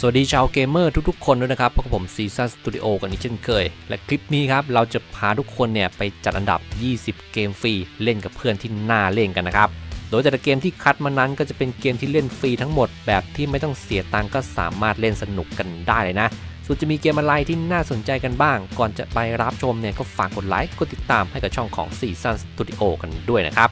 สวัสดีชาวเกมเมอร์ทุกๆคนด้วยนะครับพบกับผมซีซันสตูดิโอกันอีกเช่นเคย และคลิปนี้ครับ เราจะพาทุกคนเนี่ยไปจัดอันดับ 20 เกมฟรีเล่นกับเพื่อนที่น่าเล่นกันนะครับ โดยแต่ละเกมที่คัดมานั้นก็จะเป็นเกมที่เล่นฟรีทั้งหมดแบบที่ไม่ต้องเสียตังก็สามารถเล่นสนุกกันได้เลยนะส่วนจะมีเกมอะไรที่น่าสนใจกันบ้าง ก่อนจะไปรับชมเนี่ยก็ฝากกดไลค์กดติดตามให้กับช่องของซีซันสตูดิโอกันด้วยนะครับ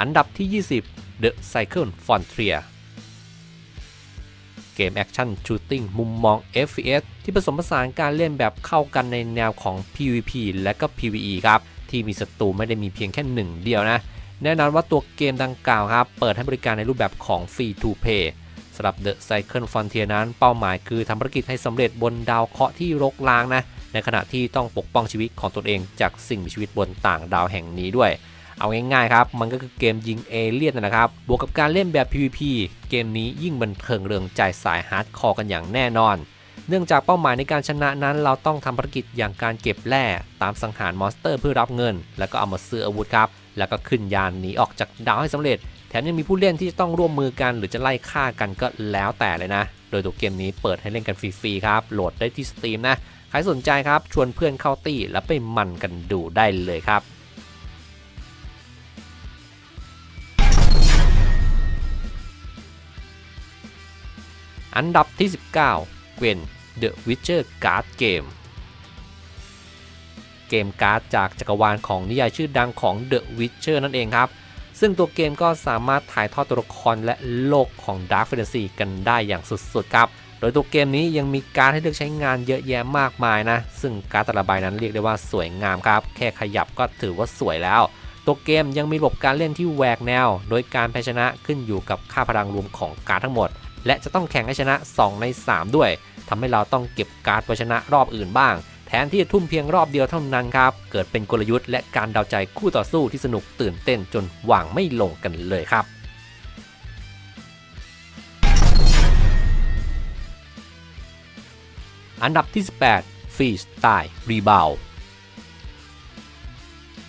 อันดับที่ 20 The Cycle Frontier เกมแอคชั่นชูตติ้งมุมมอง FPS ที่ผสมผสานการเล่นแบบเข้ากันในแนวของ PVP และก็ PVE ครับ ที่มีศัตรูไม่ได้มีเพียงแค่หนึ่งเดียวนะ แน่นอนว่าตัวเกมดังกล่าวครับ เปิดให้บริการในรูปแบบของ Free to Play สำหรับ The Cycle Frontier นั้นเป้าหมายคือทำภารกิจให้สำเร็จบนดาวเคราะห์ที่รกร้างนะ ในขณะที่ต้องปกป้องชีวิตของตนเองจากสิ่งมีชีวิตบนต่างดาวแห่งนี้ด้วย เอาง่ายๆครับ มันก็คือเกมยิงเอเลี่ยนนะครับ บวกกับการเล่นแบบ PVP เกมนี้ยิ่งบันเทิงเริงใจสายฮาร์ดคอร์กันอย่างแน่นอน เนื่องจากเป้าหมายในการชนะนั้นเราต้องทำภารกิจอย่างการเก็บแร่ตามสังหารมอนสเตอร์เพื่อรับเงิน แล้วก็เอามาซื้ออาวุธครับ แล้วก็ขึ้นยานหนีออกจากดาวให้สำเร็จ แถมยังมีผู้เล่นที่จะต้องร่วมมือกัน หรือจะไล่ฆ่ากันก็แล้วแต่เลยนะ โดยตัวเกมนี้เปิดให้เล่นกันฟรีๆครับ โหลดได้ที่ Steam นะ ใครสนใจครับ ชวนเพื่อนเข้าตี้แล้วไปมันกันดูได้เลยครับ อันดับที่ 19เกวน The Witcher Card Game เกมการ์ดจากจักรวาลของนิยายชื่อดังของ The Witcher นั่นเองครับ ซึ่งตัวเกมก็สามารถถ่ายทอดตัวละครและโลกของ Dark Fantasy กันได้อย่างสุดๆครับ โดยตัวเกมนี้ยังมีการให้เลือกใช้งานเยอะแยะมากมายนะ ซึ่งการ์ดแต่ละใบนั้นเรียกได้ว่าสวยงามครับ แค่ขยับก็ถือว่าสวยแล้วตัวเกมยังมีระบบการเล่นที่แหวกแนว โดยการแพ้ชนะขึ้นอยู่กับค่าพลังรวมของการดทั้งหมด และจะต้องแข่งให้ชนะ 2 ใน 3 ด้วยทำให้เราต้องเก็บการ์ดไว้ชนะรอบอื่นบ้าง แทนที่จะทุ่มเพียงรอบเดียวเท่านั้นครับ เกิดเป็นกลยุทธ์และการเดาใจคู่ต่อสู้ที่สนุกตื่นเต้นจนวางไม่ลงกันเลยครับอันดับที่ 18 Free Style Rebound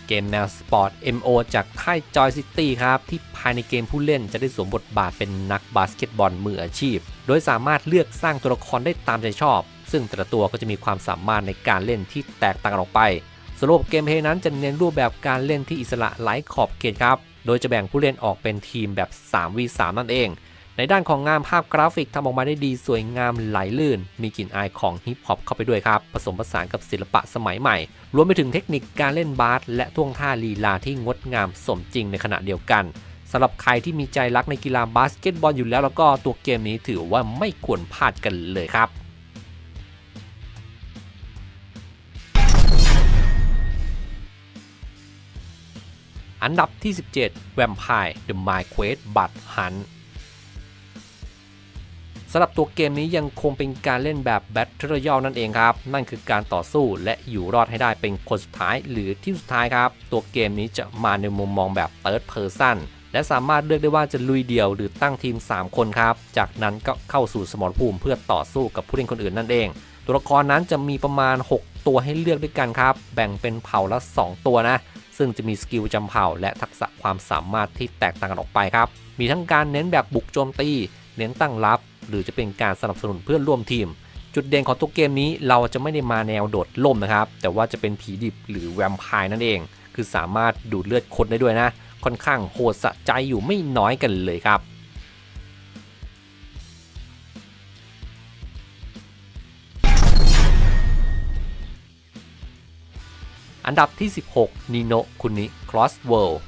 เกมแนวสปอร์ต MO จากค่าย Joy City ครับ ที่ายในเกมผู้เล่นจะได้สวมบทบาทเป็นนักบาสเกตบอลมืออาชีพ โดยสามารถเลือกสร้างตัวละครได้ตามใจชอบ ซึ่งแต่ละตัวก็จะมีความสามารถในการเล่นที่แตกต่างกันออกไปสรุปเกมเพย์นั้นจะเน้นรูปแบบการเล่นที่อิสระไร้ขอบเขตครับ โดยจะแบ่งผู้เล่นออกเป็นทีมแบบ 3v3 นั่นเอง ในด้านของงานภาพกราฟิกทำออกมาได้ดีสวยงามไหลลื่น มีกลิ่นอายของฮิปฮอปเข้าไปด้วยครับ ผสมผสานกับศิลปะสมัยใหม่ รวมไปถึงเทคนิคการเล่นบาสและท่วงท่าลีลาที่งดงามสมจริงในขณะเดียวกัน สำหรับใครที่มีใจรักในกีฬาบาสเกตบอลอยู่แล้วแล้วก็ตัวเกมนี้ถือว่าไม่ควรพลาดกันเลยครับอันดับที่ 17 Vampire The Mind Quest Blood Hunt สำหรับตัวเกมนี้ยังคงเป็นการเล่นแบบ Battle Royale นั่นเองครับ นั่นคือการต่อสู้และอยู่รอดให้ได้เป็นคนสุดท้ายหรือที่สุดท้ายครับ ตัวเกมนี้จะมาในมุมมองแบบ Third Person และสามารถเลือกได้ว่าจะลุยเดี่ยวหรือตั้งทีม 3 คนครับ จากนั้นก็เข้าสู่สมรภูมิเพื่อต่อสู้กับผู้เล่นคนอื่นนั่นเอง ตัวละครนั้นจะมีประมาณ 6 ตัวให้เลือกด้วยกันครับ แบ่งเป็นเผ่าละ 2 ตัวนะ ซึ่งจะมีสกิลจำเผ่าและทักษะความสามารถที่แตกต่างกันออกไปครับ มีทั้งการเน้นแบบบุกโจมตี เน้นตั้งรับ หรือจะเป็นการสนับสนุนเพื่อนร่วมทีม จุดเด่นของตัวเกมนี้เราจะไม่ได้มาแนวโดดล่มนะครับ แต่ว่าจะเป็นผีดิบหรือแวมไพร์นั่นเอง คือสามารถดูดเลือดคนได้ด้วยนะ ค่อนข้างโหดสะใจอยู่ไม่น้อยกันเลยครับอันดับที่ 16 Nino Kuni Cross World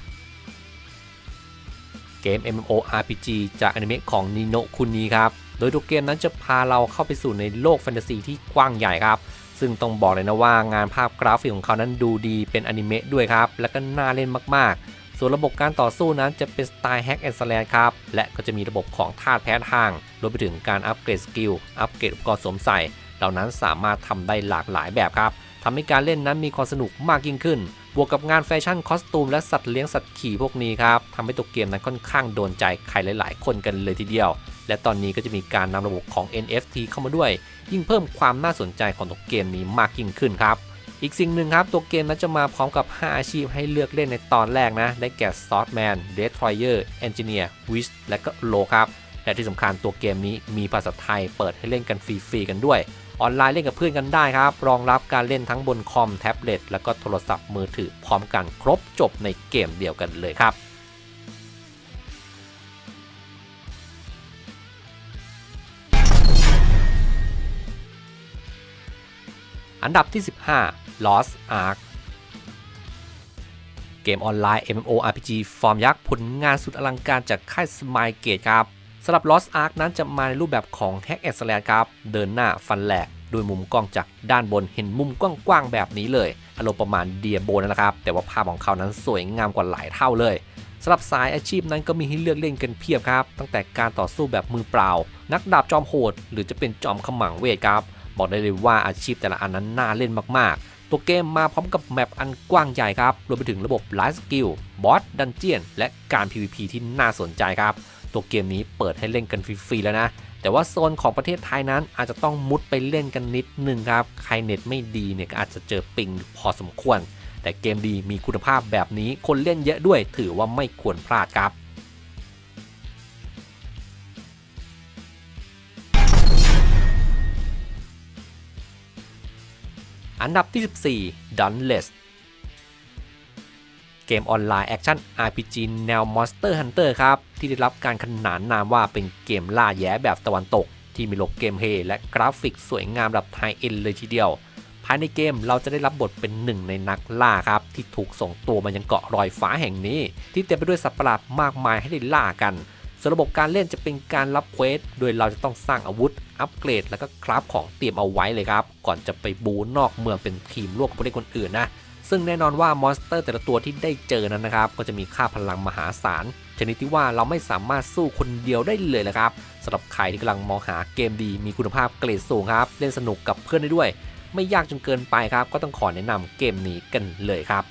เกม MMORPG จากอนิเมะของ Nino Kuni ครับ โดยตัวเกมนั้นจะพาเราเข้าไปสู่ในโลกแฟนตาซีที่กว้างใหญ่ครับ ซึ่งต้องบอกเลยนะว่างานภาพกราฟิกของเขานั้นดูดีเป็นอนิเมะด้วยครับ และก็น่าเล่นมาก ส่วนระบบการต่อสู้นั้นจะเป็นสไตล์แฮกแอนด์สแลนครับ และก็จะมีระบบของธาตุแพ้ทาง รวมไปถึงการอัปเกรดสกิล อัปเกรดอุปกรณ์สวมใส่ เหล่านั้นสามารถทำได้หลากหลายแบบครับทำให้การเล่นนั้นมีความสนุกมากยิ่งขึ้น บวกกับงานแฟชั่นคอสตูมและสัตว์เลี้ยงสัตว์ขี่พวกนี้ครับทำให้ตัวเกมนั้นค่อนข้างโดนใจใครหลาย ๆ คนกันเลยทีเดียว และตอนนี้ก็จะมีการนำระบบของ NFT เข้ามาด้วย ยิ่งเพิ่มความน่าสนใจของตัวเกมนี้มากยิ่งขึ้นครับ อีกสิ่งหนึ่งครับ ตัวเกมนั้นจะมาพร้อมกับ 5 อาชีพให้เลือกเล่นในตอนแรกนะ ได้แก่ Swordman, Destroyer, Engineer, Witch และก็ Low ครับ และที่สำคัญตัวเกมนี้มีภาษาไทยเปิดให้เล่นกันฟรีๆกันด้วย ออนไลน์เล่นกับเพื่อนกันได้ครับ รองรับการเล่นทั้งบนคอมแท็บเล็ตแล้วก็โทรศัพท์มือถือพร้อมกันครบจบในเกมเดียวกันเลยครับ อันดับที่ 15 Lost Ark เกมออนไลน์ MMORPG ฟอร์มยักษ์ผลงานสุดอลังการจากค่าย Smile Gate ครับสำหรับ Lost Ark นั้นจะมาในรูปแบบของ Hack and Slash ครับ เดินหน้าฟันแหลกโดยมุมกล้องจากด้านบนเห็นมุมกว้างๆแบบนี้เลย อารมณ์ประมาณเดียโบนั่นแหละครับ แต่ว่าภาพของเขานั้นสวยงามกว่าหลายเท่าเลยสำหรับสายอาชีพนั้นก็มีให้เลือกเล่นกันเพียบครับ ตั้งแต่การต่อสู้แบบมือเปล่า นักดาบจอมโหด หรือจะเป็นจอมขมังเวทครับ บอกได้เลยว่าอาชีพแต่ละอันนั้นน่าเล่นมากๆ ตัวเกมมาพร้อมกับแมปอันกว้างใหญ่ครับ รวมไปถึงระบบไลฟ์สกิล บอส ดันเจียน และการ PVP ที่น่าสนใจครับ ตัวเกมนี้เปิดให้เล่นกันฟรีๆแล้วนะ แต่ว่าโซนของประเทศไทยนั้นอาจจะต้องมุดไปเล่นกันนิดนึงครับ ใครเน็ตไม่ดีเนี่ยก็อาจจะเจอปิงพอสมควร แต่เกมดีมีคุณภาพแบบนี้คนเล่นเยอะด้วย ถือว่าไม่ควรพลาดครับ อันดับที่ 14 d u n l e s s เกมออนไลน์แอคชั่น RPG แนว Monster Hunter ครับ ที่ได้รับการขนานนามว่าเป็นเกมล่าแย้แบบตะวันตก ที่มีโลกเกมเพลย์และกราฟิกสวยงามแบบไฮเอ็นเลยทีเดียว ภายในเกมเราจะได้รับบทเป็นหนึ่งในนักล่าครับ ที่ถูกส่งตัวมายังเกาะรอยฟ้าแห่งนี้ ที่เต็มไปด้วยสัตว์ประหลาดมากมายให้ได้ล่ากัน ส่วนระบบการเล่นจะเป็นการรับเควส โดยเราจะต้องสร้างอาวุธ อัปเกรด แล้วก็คราฟของเตรียมเอาไว้เลยครับ ก่อนจะไปบูนอกเมืองเป็นทีมร่วมกับผู้เล่นคนอื่นนะ ซึ่งแน่นอนว่ามอนสเตอร์แต่ละตัวที่ได้เจอนั้นนะครับ ก็จะมีค่าพลังมหาศาล ชนิดที่ว่าเราไม่สามารถสู้คนเดียวได้เลยละครับสำหรับใครที่กำลังมองหาเกมดีมีคุณภาพเกรดสูงครับ เล่นสนุกกับเพื่อนได้ด้วย ไม่ยากจนเกินไปครับ ก็ต้องขอแนะนำเกมนี้กันเลยครับ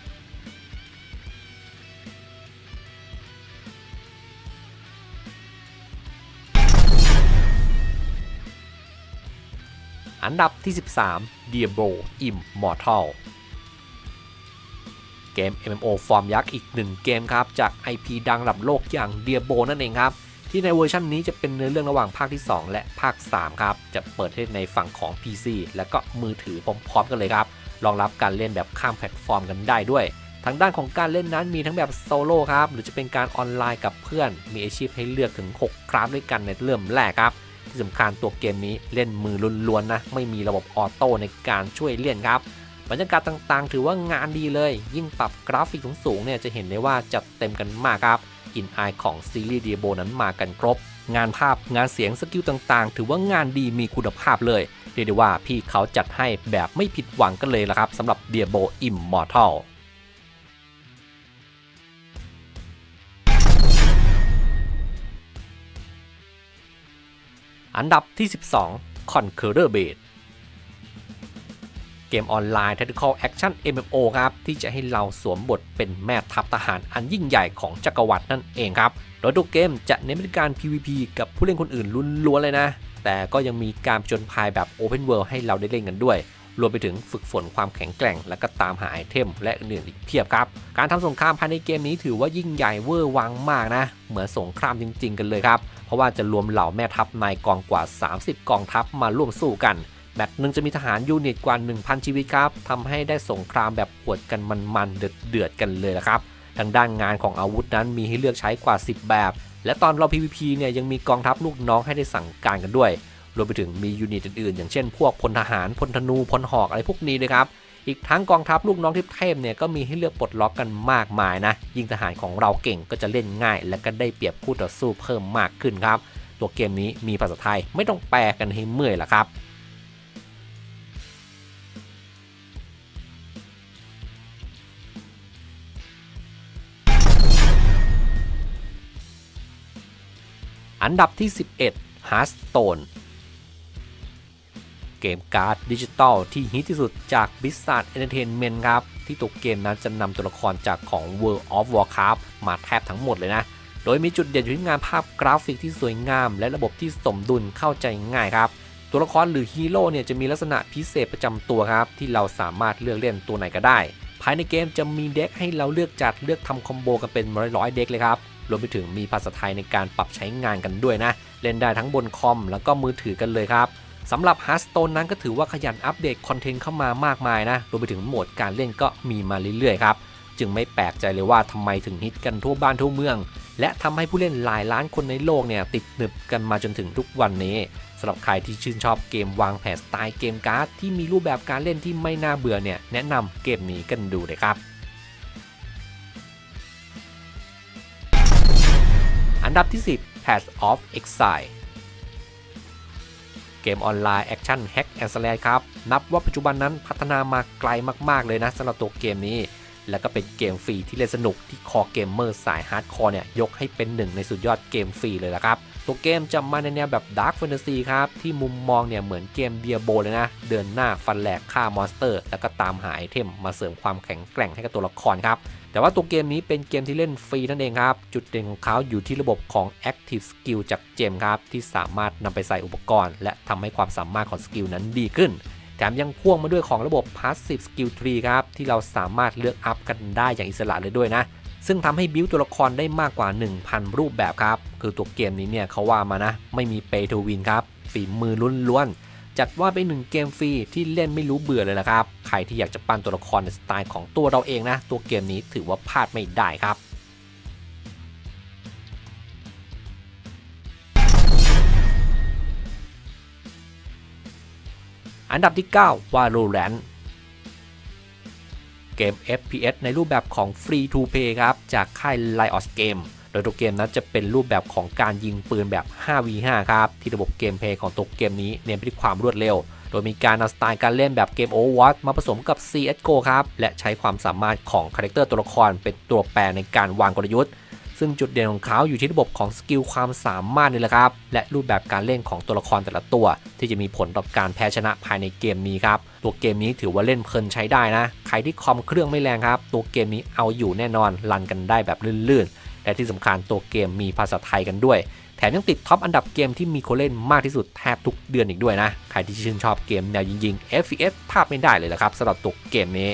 อันดับที่ 13 Diablo Immortal เกม MMO ฟอร์มยักษ์อีกหนึ่งเกมครับ จาก IP ดังระดับโลกอย่าง Diablo นั่นเองครับ ที่ในเวอร์ชันนี้จะเป็นเนื้อเรื่องระหว่างภาคที่ 2 และภาค 3 ครับ จะเปิดให้ในฝั่งของ PC และก็มือถือพร้อมๆกันเลยครับ รองรับการเล่นแบบข้ามแพลตฟอร์มกันได้ด้วยทางด้านของการเล่นนั้นมีทั้งแบบโซโล่ครับ หรือจะเป็นการออนไลน์กับเพื่อน มีอาชีพให้เลือกถึง 6 คราฟด้วยกันในเริ่มแรกครับ ที่สำคัญตัวเกมนี้เล่นมือล้วนๆนะ ไม่มีระบบออโต้ในการช่วยเล่นครับ บรรยากาศต่างๆ ถือว่างานดีเลย ยิ่งปรับกราฟิกสูงๆเนี่ยจะเห็นได้ว่าจัดเต็มกันมากครับกลิ่นอายของซีรีส์เดียโบนั้นมากันครบ งานภาพงานเสียงสกิลต่างๆ ถือว่างานดีมีคุณภาพเลยเรียกได้ว่าพี่เขาจัดให้แบบไม่ผิดหวังกันเลยละครับสำหรับ Diablo Immortal อั อันดับที่ 12 Conqueror Base เกมออนไลน์ Tactical Action MMO ครับ ที่จะให้เราสวมบทเป็นแม่ทัพทหารอันยิ่งใหญ่ของจักรวรรดินั่นเองครับ โดยตัวเกมจะเน้นเป็นการ PVP กับผู้เล่นคนอื่นล้วนๆเลยนะ แต่ก็ยังมีการผจญภัยแบบ Open World ให้เราได้เล่นกันด้วย รวมไปถึงฝึกฝนความแข็งแกร่ง และก็ตามหาไอเทม และอื่นๆอีกเพียบครับ การทำสงครามภายในเกมนี้ถือว่ายิ่งใหญ่เวอร์วังมากนะ เหมือนสงครามจริง ๆ กันเลยครับ เพราะว่าจะรวมเหล่าแม่ทัพนายกองกว่า 30 กองทัพมาร่วมสู้กันแมตช์หนึ่งจะมีทหารยูนิตกว่า 1,000 ชีวิตครับทำให้ได้สงครามแบบปวดกันมันๆเดือดๆกันเลยละครับทางด้านงานของอาวุธนั้นมีให้เลือกใช้กว่า 10 แบบ และตอนเรา PVP เนี่ยยังมีกองทัพลูกน้องให้ได้สั่งการกันด้วย รวมไปถึงมียูนิตอื่นๆ อย่างเช่นพวกพลทหารพลธนูพลหอกอะไรพวกนี้เลยครับอีกทั้งกองทัพลูกน้องที่เทพเนี่ยก็มีให้เลือกปลดล็อกกันมากมายนะ ยิ่งทหารของเราเก่งก็จะเล่นง่าย และก็ได้เปรียบคู่ต่อสู้เพิ่มมากขึ้นครับ ตัวเกมนี้มีภาษาไทยไม่ต้องแปลกันให้เมื่อยละครับอันดับที่ 11 Hearthstone เกมการ์ดดิจิตอลที่ฮิตที่สุดจาก Blizzard Entertainment ครับ ที่ตัวเกมนั้นจะนำตัวละครจากของ World of Warcraft มาแทบทั้งหมดเลยนะ โดยมีจุดเด่นอยู่ที่งานภาพกราฟิกที่สวยงาม และระบบที่สมดุลเข้าใจง่ายครับ ตัวละครหรือฮีโร่เนี่ยจะมีลักษณะพิเศษประจำตัวครับ ที่เราสามารถเลือกเล่นตัวไหนก็ได้ ภายในเกมจะมีเด็กให้เราเลือกจัดเลือกทำคอมโบกันเป็นร้อยๆเด็กเลยครับรวมไปถึงมีภาษาไทยในการปรับใช้งานกันด้วยนะ เล่นได้ทั้งบนคอมแล้วก็มือถือกันเลยครับ สำหรับ Hearthstone นั้นก็ถือว่าขยันอัปเดตคอนเทนต์เข้ามามากมายนะรวมไปถึงโหมดการเล่นก็มีมาเรื่อยๆครับจึงไม่แปลกใจเลยว่าทำไมถึงฮิตกันทั่วบ้านทั่วเมือง และทำให้ผู้เล่นหลายล้านคนในโลกเนี่ยติดหนึบกันมาจนถึงทุกวันนี้สำหรับใครที่ชื่นชอบเกมวางแผนสไตล์เกมการ์ดที่มีรูปแบบการเล่นที่ไม่น่าเบื่อเนี่ยแนะนำเกมนี้กันดูเลยครับอันดับที่ 10 Path of Exile เกมออนไลน์แอคชั่นแฮกแอนด์สแลครับ นับว่าปัจจุบันนั้นพัฒนามาไกลมากๆเลยนะสำหรับตัวเกมนี้ และก็เป็นเกมฟรีที่เล่นสนุกที่คอเกมเมอร์สายฮาร์ดคอร์เนี่ยยกให้เป็นหนึ่งในสุดยอดเกมฟรีเลยละครับ ตัวเกมจะมาในแนวแบบดาร์ f แฟนตาซีครับที่มุมมองเนี่ยเหมือนเกมเดียโบเลยนะ เดินหน้าฟันแหลกฆ่ามอนสเตอร์ แล้วก็ตามหาไอเทมมาเสริมความแข็งแกร่งให้กับตัวละครครับแต่ว่าตัวเกมนี้เป็นเกมที่เล่นฟรีนั่นเองครับ จุดเด่นของเขาอยู่ที่ระบบของ Active Skill จากเจมครับ ที่สามารถนำไปใส่อุปกรณ์ และทำให้ความสามารถของสกิลนั้นดีขึ้น แถมยังพ่วงมาด้วยของระบบ Passive Skill Tree ครับ ที่เราสามารถเลือกอัพกันได้อย่างอิสระเลยด้วยนะ ซึ่งทำให้บิวตัวละครได้มากกว่า 1,000 รูปแบบครับ คือตัวเกมนี้เนี่ยเขาว่ามานะ ไม่มีเปย์ทูวินครับ ฝีมือล้วนๆ จัดว่าเป็นหนึ่งเกมฟรีที่เล่นไม่รู้เบื่อเลยนะครับ ใครที่อยากจะปั้นตัวละครในสไตล์ของตัวเราเองนะ ตัวเกมนี้ถือว่าพลาดไม่ได้ครับอันดับที่ 9 Valorant เกม FPS ในรูปแบบของ Free to Play ครับ จากค่าย Riot Game โดยตัวเกมนั้นจะเป็นรูปแบบของการยิงปืนแบบ 5v5 ครับ ที่ระบบเกมเพลย์ของตัวเกมนี้เน้นไปที่ความรวดเร็ว โดยมีการนำสไตล์การเล่นแบบเกม Overwatch มาผสมกับ CSGO ครับ และใช้ความสามารถของคาแรคเตอร์ตัวละครเป็นตัวแปรในการวางกลยุทธ์ ซึ่งจุดเด่นของเขาอยู่ที่ระบบของสกิลความสามารถนี่แหละครับ และรูปแบบการเล่นของตัวละครแต่ละตัว ที่จะมีผลต่อการแพ้ชนะภายในเกมนี้ครับ ตัวเกมนี้ถือว่าเล่นเพลินใช้ได้นะ ใครที่คอมเครื่องไม่แรงครับ ตัวเกมนี้เอาอยู่แน่นอน รันกันได้แบบลื่นๆ และที่สำคัญตัวเกมมีภาษาไทยกันด้วย แถมยังติดท็อปอันดับเกมที่มีคนเล่นมากที่สุดแทบทุกเดือนอีกด้วยนะ ใครที่ชื่นชอบเกมแนวยิงๆ FPS ภาพไม่ได้เลยละครับสำหรับตัวเกมนี้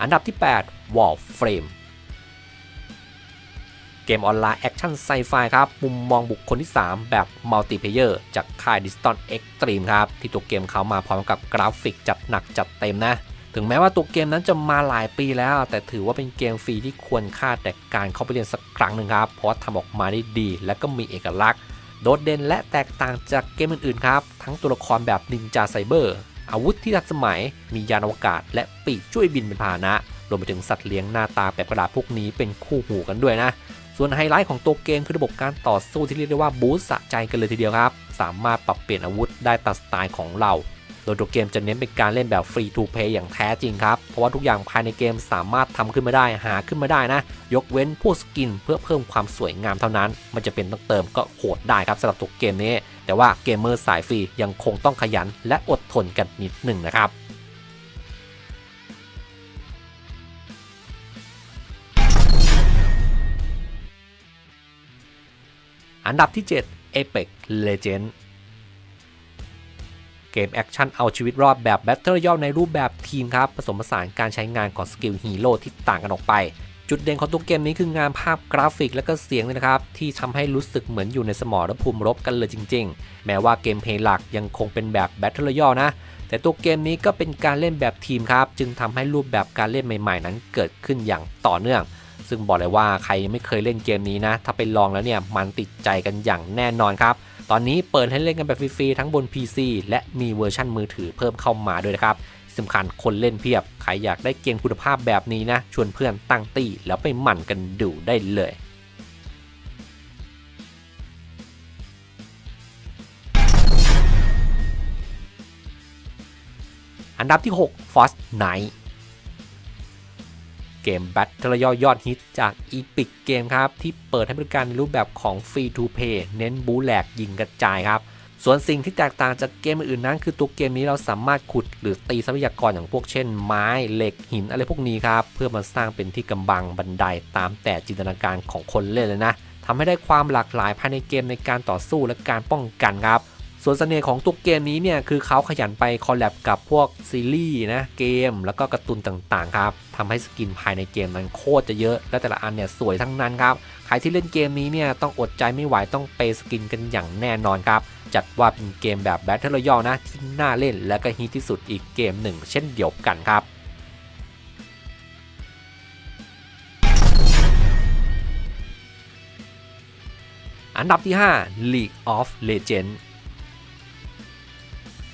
อันดับที่ 8 Warframe เกมออนไลน์แอคชั่นไซไฟครับ มุมมองบุคคลที่ 3 แบบมัลติเพเยอร์จากค่าย Diston Extreme ครับ ที่ตัวเกมเขามาพร้อมกับกราฟิกจัดหนักจัดเต็มนะ ถึงแม้ว่าตัวเกมนั้นจะมาหลายปีแล้ว แต่ถือว่าเป็นเกมฟรีที่ควรค่าแต่การเข้าไปเรียนสักครั้งหนึ่งครับ เพราะว่าทำออกมาได้ดี และก็มีเอกลักษณ์ โดดเด่นและแตกต่างจากเกมอื่นๆครับ ทั้งตัวละครแบบนินจาไซเบอร์ อาวุธที่ทันสมัย มียานอวกาศ และปีกช่วยบินเป็นพาหนะ รวมไปถึงสัตว์เลี้ยงหน้าตาแปลกประหลาดพวกนี้เป็นคู่หูกันด้วยนะ ส่วนไฮไลท์ของตัวเกมคือระบบการต่อสู้ที่เรียกได้ว่าบูสต์สะใจกันเลยทีเดียวครับ สามารถปรับเปลี่ยนอาวุธได้ตามสไตล์ของเรา โดยตัวเกมจะเน้นเป็นการเล่นแบบฟรีทูเพย์อย่างแท้จริงครับ เพราะว่าทุกอย่างภายในเกมสามารถทำขึ้นมาได้หาขึ้นมาได้นะ ยกเว้นพวกสกินเพื่อเพิ่มความสวยงามเท่านั้น มันจะเป็นต้องเติมก็โหดได้ครับสำหรับตัวเกมนี้ แต่ว่าเกมเมอร์สายฟรียังคงต้องขยันและอดทนกันนิดหนึ่งนะครับอันดับที่ 7 Apex Legends เกมแอคชั่นเอาชีวิตรอดแบบ Battle Royale ในรูปแบบทีมครับ ผสมผสานการใช้งานของสกิลฮีโร่ที่ต่างกันออกไป จุดเด่นของตัวเกมนี้คืองานภาพกราฟิกและก็เสียงเลยนะครับ ที่ทำให้รู้สึกเหมือนอยู่ในสมรภูมิรบกันเลยจริง ๆ แม้ว่าเกมเพลย์หลักยังคงเป็นแบบ Battle Royale นะ แต่ตัวเกมนี้ก็เป็นการเล่นแบบทีมครับ จึงทำให้รูปแบบการเล่นใหม่ ๆ นั้นเกิดขึ้นอย่างต่อเนื่องซึ่งบอกเลยว่าใครไม่เคยเล่นเกมนี้นะ ถ้าไปลองแล้วเนี่ยมันติดใจกันอย่างแน่นอนครับ ตอนนี้เปิดให้เล่นกันแบบฟรีๆทั้งบน PC และมีเวอร์ชั่นมือถือเพิ่มเข้ามาด้วยนะครับสำคัญคนเล่นเพียบ ใครอยากได้เกมคุณภาพแบบนี้นะ ชวนเพื่อนตั้งตี้ แล้วไปหมั่นกันดูได้เลยอันดับที่ 6 Fast Night เกมแบทเทิลยอยอดฮิตจาก Epic Game ครับ ที่เปิดให้บริการในรูปแบบของ Free to Play เน้นบูแหลกยิงกระจายครับ ส่วนสิ่งที่แตกต่างจากเกมอื่นนั้น คือตัวเกมนี้เราสามารถขุดหรือตีทรัพยากรอย่างพวกเช่น ไม้เหล็กหินอะไรพวกนี้ครับ เพื่อมาสร้างเป็นที่กำบังบันไดตามแต่จินตนาการของคนเล่นเลยนะทำให้ได้ความหลากหลายภายในเกมในการต่อสู้และการป้องกันครับ ส่วนเสน่ห์ของตัวเกมนี้เนี่ยคือเขาขยันไปคอลแลบกับพวกซีรีส์นะเกม แล้วก็การ์ตูนต่างๆครับทำให้สกินภายในเกมนั้นโคตรจะเยอะ และแต่ละอันเนี่ยสวยทั้งนั้นครับใครที่เล่นเกมนี้เนี่ยต้องอดใจไม่ไหวต้องเปย์สกินกันอย่างแน่นอนครับ จัดว่าเป็นเกมแบบ Battle Royale นะที่น่าเล่นและก็ฮิตที่สุดอีกเกมหนึ่ง เช่นเดียวกันครับอันดับที่ 5 League of Legends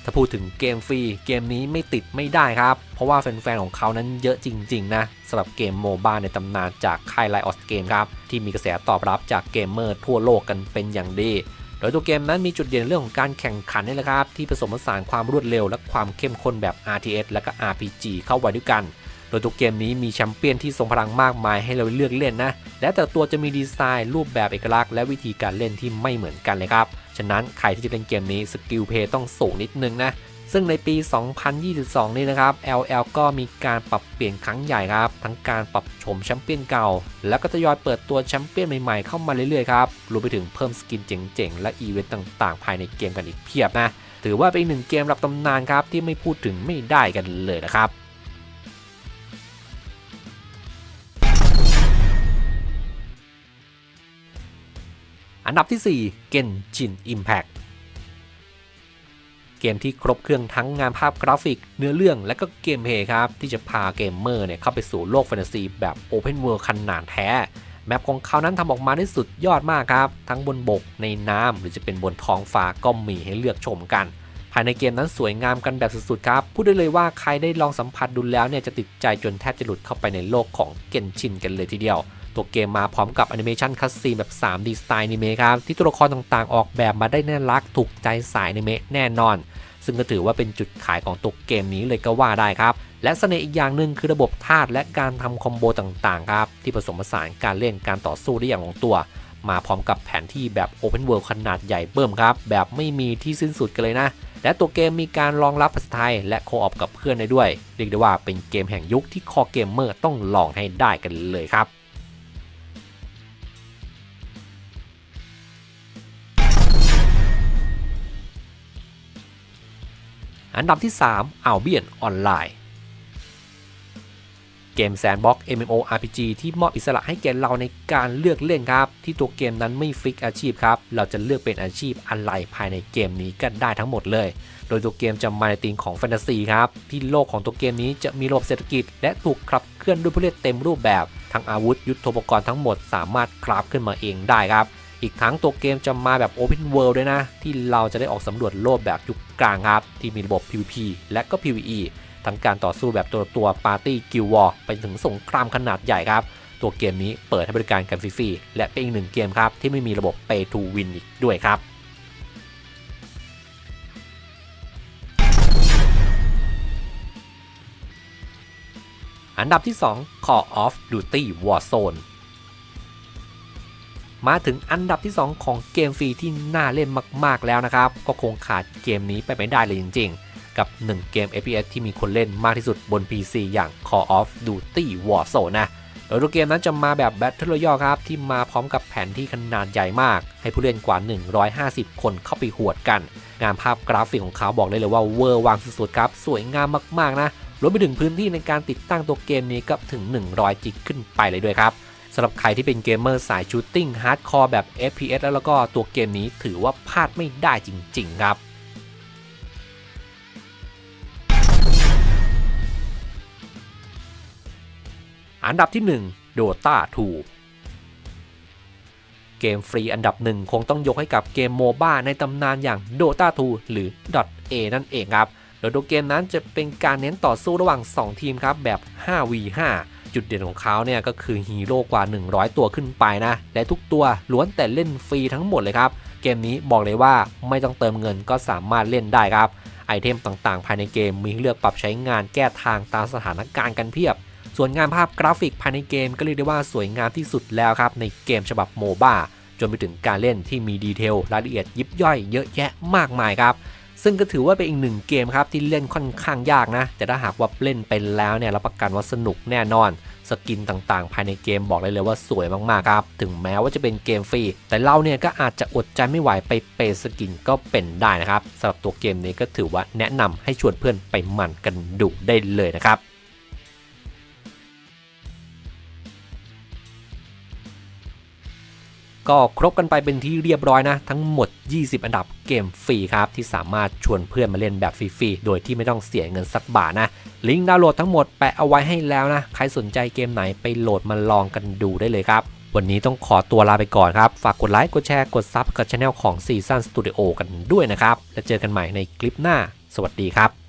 ถ้าพูดถึงเกมฟรีเกมนี้ไม่ติดไม่ได้ครับ เพราะว่าแฟนๆของเขานั้นเยอะจริง ๆ นะสำหรับเกมโมบ้าในตำนานจากค่ายไลออสเกมครับ ที่มีกระแสตอบรับจากเกมเมอร์ทั่วโลกกันเป็นอย่างดี โดยตัวเกมนั้นมีจุดเด่นเรื่องของการแข่งขันนี่แหละครับ ที่ผสมผสานความรวดเร็วและความเข้มข้นแบบ RTS และก็ RPG เข้าไว้ด้วยกัน โดยตัวเกมนี้มีแชมเปี้ยนที่ทรงพลังมากมายให้เราเลือกเล่นนะ และแต่ตัวจะมีดีไซน์ รูปแบบเอกลักษณ์และวิธีการเล่นที่ไม่เหมือนกันเลยครับ ฉะนั้นใครที่จะเล่นเกมนี้สกิลเพย์ต้องสูงนิดนึงนะ ซึ่งในปี 2022 นี้นะครับ LL ก็มีการปรับเปลี่ยนครั้งใหญ่ครับ ทั้งการปรับโฉมแชมเปี้ยนเก่า แล้วก็ทยอยเปิดตัวแชมเปี้ยนใหม่ๆเข้ามาเรื่อยๆครับรวมไปถึงเพิ่มสกินเจ๋งๆและอีเวนต์ต่างๆ ภายในเกมกันอีกเพียบนะถือว่าเป็นหนึ่งเกมรับตำนานครับที่ไม่พูดถึงไม่ได้กันเลยนะครับ อันดับที่4 Genshin Impact เกมที่ครบเครื่องทั้งงานภาพกราฟิก เนื้อเรื่องและก็เกมเพย์ครับ ที่จะพาเกมเมอร์เนี่ยเข้าไปสู่โลกแฟนตาซีแบบ Open World ขนาดแท้ แมปของเขานั้นทำออกมาได้สุดยอดมากครับ ทั้งบนบกในน้ำหรือจะเป็นบนท้องฟ้าก็มีให้เลือกชมกัน ภายในเกมนั้นสวยงามกันแบบสุดๆครับ พูดได้เลยว่าใครได้ลองสัมผัสดูแล้วเนี่ยจะติดใจจนแทบจะหลุดเข้าไปในโลกของเกนชินกันเลยทีเดียว ตัวเกมมาพร้อมกับแอนิเมชันคัสซีนแบบ 3D สไตล์อนิเมะครับ ที่ตัวละครต่างๆ ออกแบบมาได้น่ารักถูกใจสายอนิเมะแน่นอน ซึ่งก็ถือว่าเป็นจุดขายของตัวเกมนี้เลยก็ว่าได้ครับ และเสน่ห์อีกอย่างหนึ่งคือระบบธาตุและการทำคอมโบต่างๆครับที่ผสมผสานการเล่นการต่อสู้ได้อย่างลงตัว มาพร้อมกับแผนที่แบบ Open World ขนาดใหญ่เบิ่มครับแบบไม่มีที่สิ้นสุดกันเลยนะและตัวเกมมีการรองรับภาษาไทย และโคออปกับเพื่อนได้ด้วย เรียกได้ว่าเป็นเกมแห่งยุคที่คอเกมเมอร์ต้องลองให้ได้กันเลยครับ อันดับที่ 3 Albion Online เกมแซนบ็อก MMORPG ที่มอบอิสระให้แก่เราในการเลือกเล่นครับ ที่ตัวเกมนั้นไม่ฟิกอาชีพครับ เราจะเลือกเป็นอาชีพอะไรภายในเกมนี้ก็ได้ทั้งหมดเลย โดยตัวเกมจะมาในธีมของแฟนตาซีครับ ที่โลกของตัวเกมนี้จะมีระบบเศรษฐกิจ และถูกขับเคลื่อนด้วยผู้เล่นเต็มรูปแบบ ทั้งอาวุธยุทโธปกรณ์ทั้งหมดสามารถคราฟขึ้นมาเองได้ครับ อีกทั้งตัวเกมจะมาแบบ Open World ด้วยนะ ที่เราจะได้ออกสำรวจโลกแบบยุคกลางครับ ที่มีระบบ PVP และก็ PVE ทั้งการต่อสู้แบบตัวตัวปาร์ตี้กิลวอร์ไปถึงสงครามขนาดใหญ่ครับ ตัวเกมนี้เปิดให้บริการกันฟรีๆและเป็นอีกหนึ่งเกมครับ ที่ไม่มีระบบ Pay to Win อีกด้วยครับอันดับที่ 2 Call of Duty Warzone มาถึงอันดับที่ 2 ของเกมฟรีที่น่าเล่นมากๆแล้วนะครับ ก็คงขาดเกมนี้ไปไม่ได้เลยจริง ๆ กับ 1 เกม FPS ที่มีคนเล่นมากที่สุดบน PC อย่าง Call of Duty Warzone นะโดยตัวเกมนั้นจะมาแบบ Battle Royale ครับ ที่มาพร้อมกับแผนที่ขนาดใหญ่มาก ให้ผู้เล่นกว่า 150 คนเข้าไปหวดกัน งานภาพกราฟิกของเขาบอกได้เลยว่าเวอร์วางสุดๆครับ สวยงามมากๆนะรวมไปถึงพื้นที่ในการติดตั้งตัวเกมนี้ก็ถึง 100 จิกขึ้นไปเลยด้วยครับ สำหรับใครที่เป็นเกมเมอร์สายชูตติ้งฮาร์ดคอร์แบบ FPS แล้วก็ตัวเกมนี้ถือว่าพลาดไม่ได้จริง ๆ ครับอันดับที่ 1 Dota 2 เกมฟรีอันดับหนึ่งคงต้องยกให้กับเกมโมบ้าในตำนานอย่าง Dota 2 หรือ .a นั่นเองครับ โดยตัวเกมนั้นจะเป็นการเน้นต่อสู้ระหว่าง 2 ทีมครับแบบ 5v5 จุดเด่นของเขาเนี่ยก็คือฮีโร่กว่า 100 ตัวขึ้นไปนะ และทุกตัวล้วนแต่เล่นฟรีทั้งหมดเลยครับ เกมนี้บอกเลยว่าไม่ต้องเติมเงินก็สามารถเล่นได้ครับ ไอเทมต่างๆ ภายในเกมมีเลือกปรับใช้งานแก้ทางตามสถานการณ์กันเพียบ ส่วนงานภาพกราฟิกภายในเกมก็เรียกได้ว่าสวยงามที่สุดแล้วครับในเกมฉบับโมบ้าจนไปถึงการเล่นที่มีดีเทลรายละเอียดยิบย่อยเยอะแยะมากมายครับ ซึ่งก็ถือว่าเป็นอีกหนึ่งเกมครับที่เล่นค่อนข้างยากนะ แต่ถ้าหากว่าเล่นเป็นแล้วเนี่ยรับประกันว่าสนุกแน่นอน สกินต่างๆ ภายในเกมบอกเลยเลยว่าสวยมากๆครับ ถึงแม้ว่าจะเป็นเกมฟรี แต่เราเนี่ยก็อาจจะอดใจไม่ไหวไปเปย์สกินก็เป็นได้นะครับสำหรับตัวเกมนี้ก็ถือว่าแนะนำให้ชวนเพื่อนไปหมั่นกันดูได้เลยนะครับ ก็ครบกันไปเป็นที่เรียบร้อยนะ ทั้งหมด 20 อันดับเกมฟรีครับ ที่สามารถชวนเพื่อนมาเล่นแบบฟรีๆ โดยที่ไม่ต้องเสียเงินสักบาทนะ ลิงก์ดาวน์โหลดทั้งหมดแปะเอาไว้ให้แล้วนะ ใครสนใจเกมไหนไปโหลดมาลองกันดูได้เลยครับ วันนี้ต้องขอตัวลาไปก่อนครับ ฝากกดไลค์กดแชร์กดซับกับช anel ของ Season Studio กันด้วยนะครับ แล้วเจอกันใหม่ในคลิปหน้า สวัสดีครับ